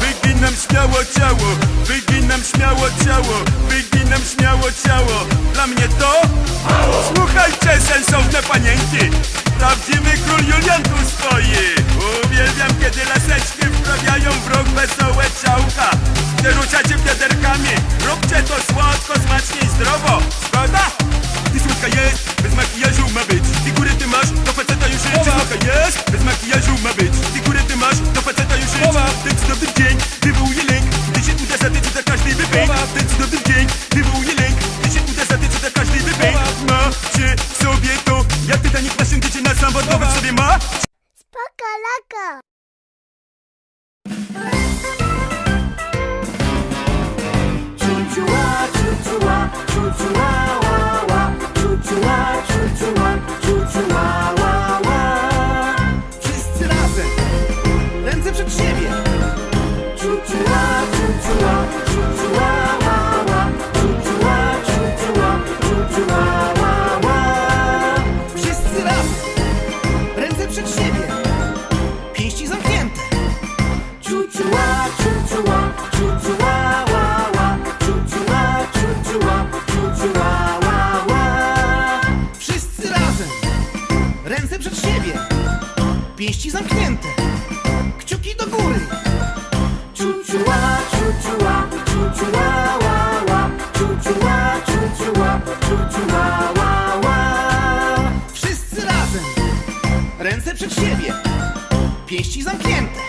Wyginam śmiało ciało, wyginam śmiało ciało, wyginam śmiało ciało. Dla mnie to mało. Słuchajcie, sensowne panienki, prawdziwy król Julian tu stoi. Uwielbiam, kiedy laseczki wprawiają w rok wesołe ciałka. Ruszacie Choo-choo-wah, choo-choo-wah, wah wah, choo choo wah, choo choo wah. Zamknięte, kciuki do góry. Ciuciua, ciuciua, ciuciua, ła, ła. Ła, ła. Wszyscy razem, ręce przed siebie, pięści zamknięte,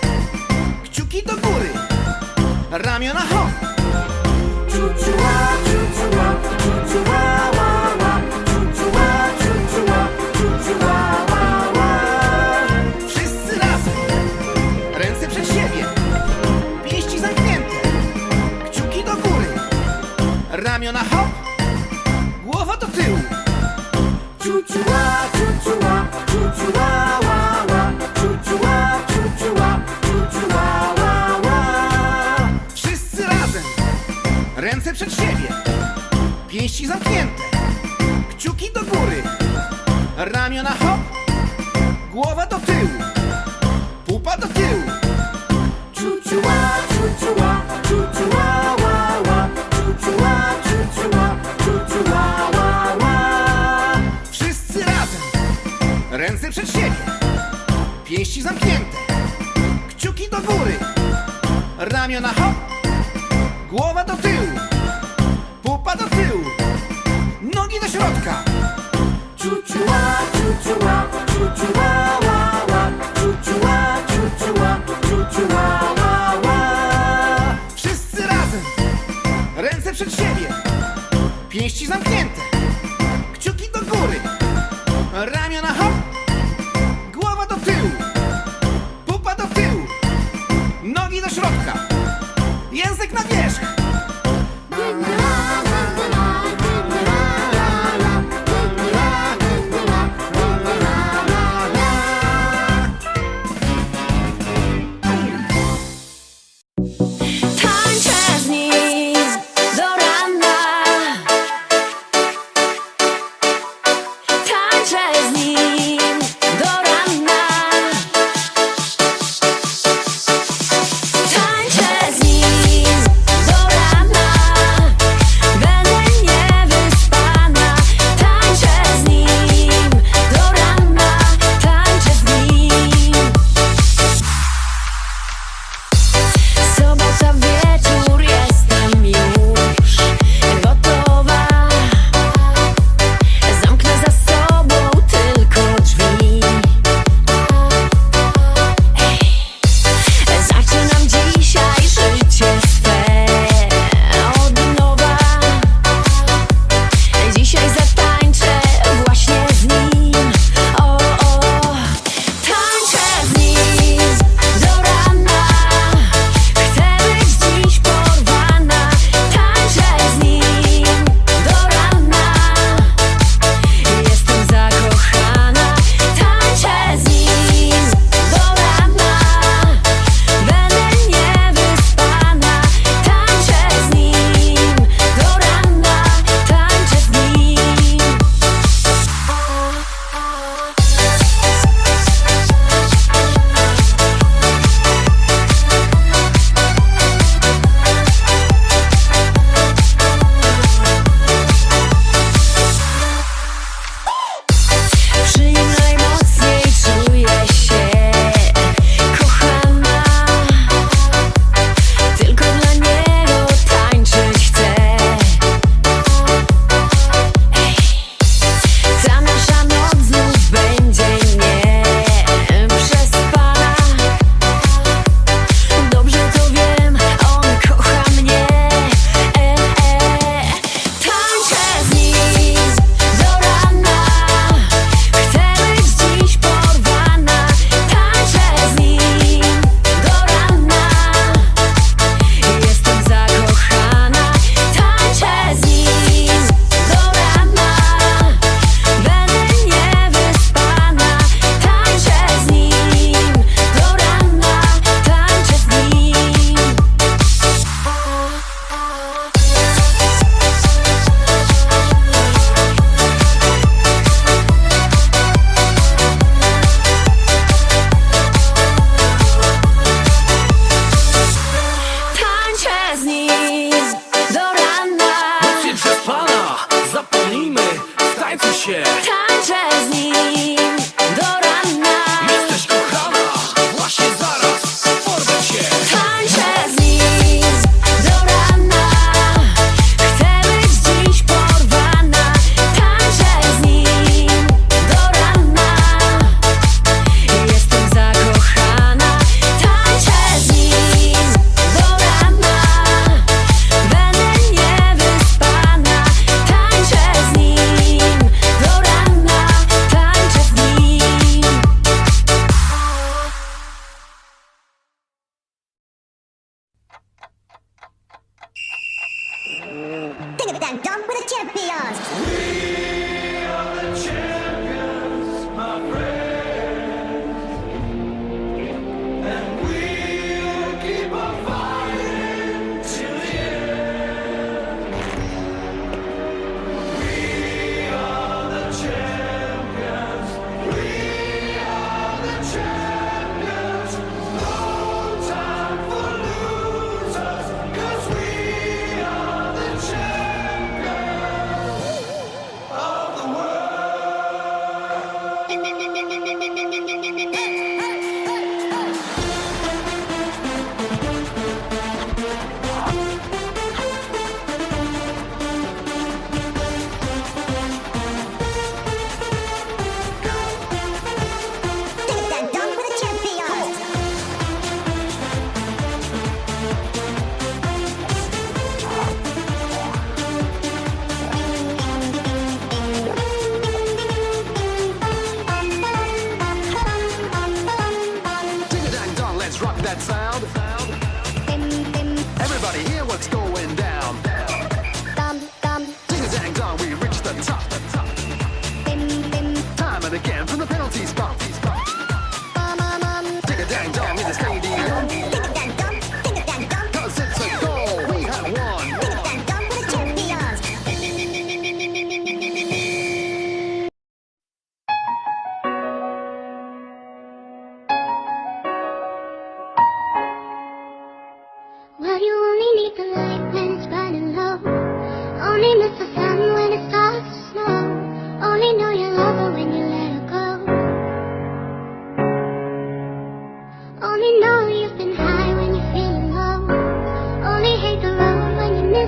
przed siebie, pięści zamknięte, kciuki do góry, ramiona hop, głowa do tyłu, pupa do tyłu. Ciuciua, ciuciua, ciuciua, ła, ła. Ciuciua, ciuciua, ciuciua, ła, ła. Wszyscy razem, ręce przed siebie, pięści zamknięte, kciuki do góry, ramiona hop, głowa do tyłu, pupa do tyłu, nogi do środka. Ciuciua, ciuciua, ciuciua, ła, ła. Ciuciua, ciuciua, ciuciua, ła, ła. Wszyscy razem, ręce przed siebie, pięści zamknięte, kciuki do góry, ramiona hop, and done with a champion.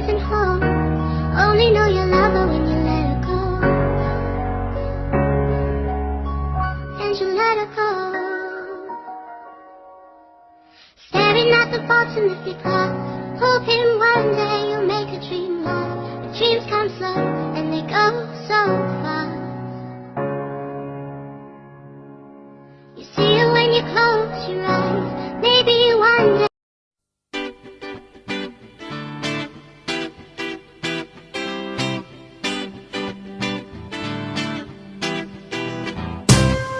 Missing home. Only know you love her when you let her go. And you let her go. Staring at the bottom of your glass, hoping one day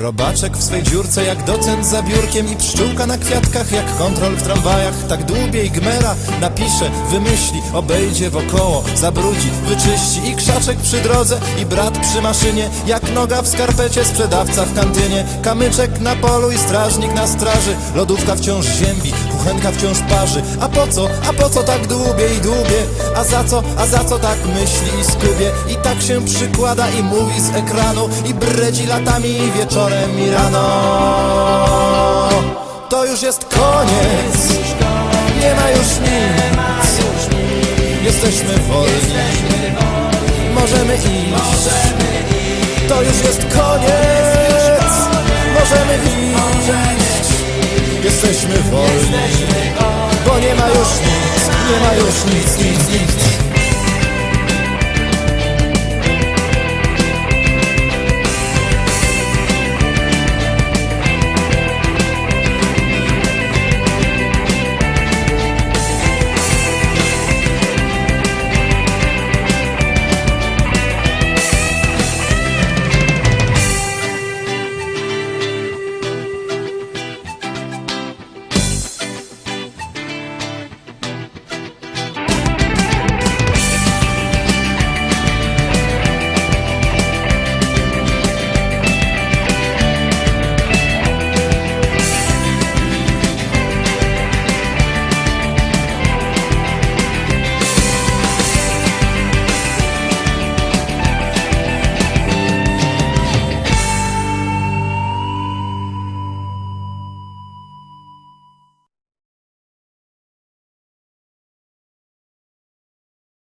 Robaczek w swej dziurce jak docent za biurkiem i pszczółka na kwiatkach jak kontrol w tramwajach. Tak dłubie i gmera napisze, wymyśli, obejdzie wokoło, zabrudzi, wyczyści i krzaczek przy drodze i brat przy maszynie. Jak noga w skarpecie, sprzedawca w kantynie. Kamyczek na polu i strażnik na straży. Lodówka wciąż ziębi, kuchenka wciąż parzy. A po co, a po co tak dłubie i dłubie? A za co, a za co tak myśli i skubie? I tak się przykłada i mówi z ekranu i bredzi latami i wieczorem i rano. To już jest koniec, nie ma już nic. Jesteśmy wolni, możemy iść. To już jest koniec, możemy iść. Jesteśmy wolni, bo nie ma już nic, nie ma już nic, nic, nic.